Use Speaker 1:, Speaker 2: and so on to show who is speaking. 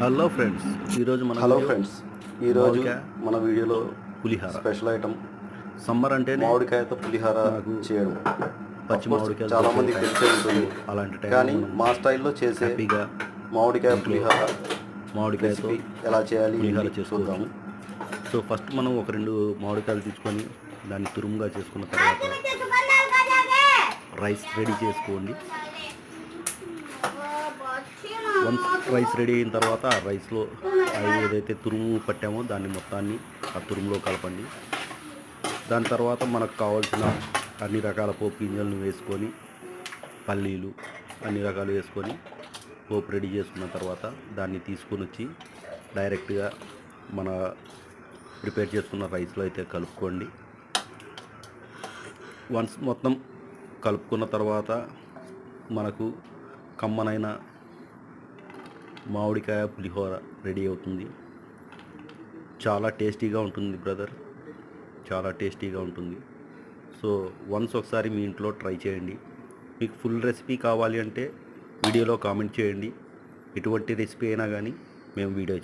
Speaker 1: Hello friends ఈరోజు మన
Speaker 2: hello friends ఈరోజు
Speaker 1: మామిడికాయ
Speaker 2: మన వీడియోలో
Speaker 1: పులిహార.
Speaker 2: స్పెషల్ ఐటమ్
Speaker 1: సమ్మర్ అంటేనే
Speaker 2: మామిడికాయతో పులిహార చేయడం.
Speaker 1: పచ్చి మామిడికాయలు
Speaker 2: చాలా మంది. తెలిసే ఉంటుంది.
Speaker 1: అలాంటి
Speaker 2: కానీ మా స్టైల్లో చేసే
Speaker 1: హ్యాపీగా
Speaker 2: మామిడికాయ పులిహార
Speaker 1: మామిడికాయతో
Speaker 2: ఎలా చేయాలి
Speaker 1: పులిహార
Speaker 2: చూద్దాము.
Speaker 1: సో ఫస్ట్ మనం ఒక రెండు మామిడికాయలు తీసుకొని దాన్ని తురుముగా చేసుకున్న తర్వాత రైస్ రెడీ చేసుకోండి. వన్స్ రైస్ రెడీ అయిన తర్వాత ఆ రైస్లో ఏదైతే తురుము పట్టామో దాన్ని మొత్తాన్ని ఆ తురుములో కలపండి. దాని తర్వాత మనకు కావాల్సిన అన్ని రకాల పోపు గింజలను వేసుకొని పల్లీలు అన్ని రకాలు వేసుకొని పోపు రెడీ చేసుకున్న తర్వాత దాన్ని తీసుకొని వచ్చి డైరెక్ట్గా మన ప్రిపేర్ చేసుకున్న రైస్లో అయితే కలుపుకోండి. వన్స్ మొత్తం కలుపుకున్న తర్వాత మనకు కమ్మనైన మామిడికాయ పులిహోర రెడీ అవుతుంది. చాలా టేస్టీగా ఉంటుంది బ్రదర్. చాలా టేస్టీగా ఉంటుంది. సో వన్స్ ఒకసారి మీ ఇంట్లో ట్రై చేయండి. మీకు ఫుల్ రెసిపీ కావాలి అంటే వీడియోలో కామెంట్ చేయండి. ఎటువంటి రెసిపీ అయినా కానీ మేము వీడియో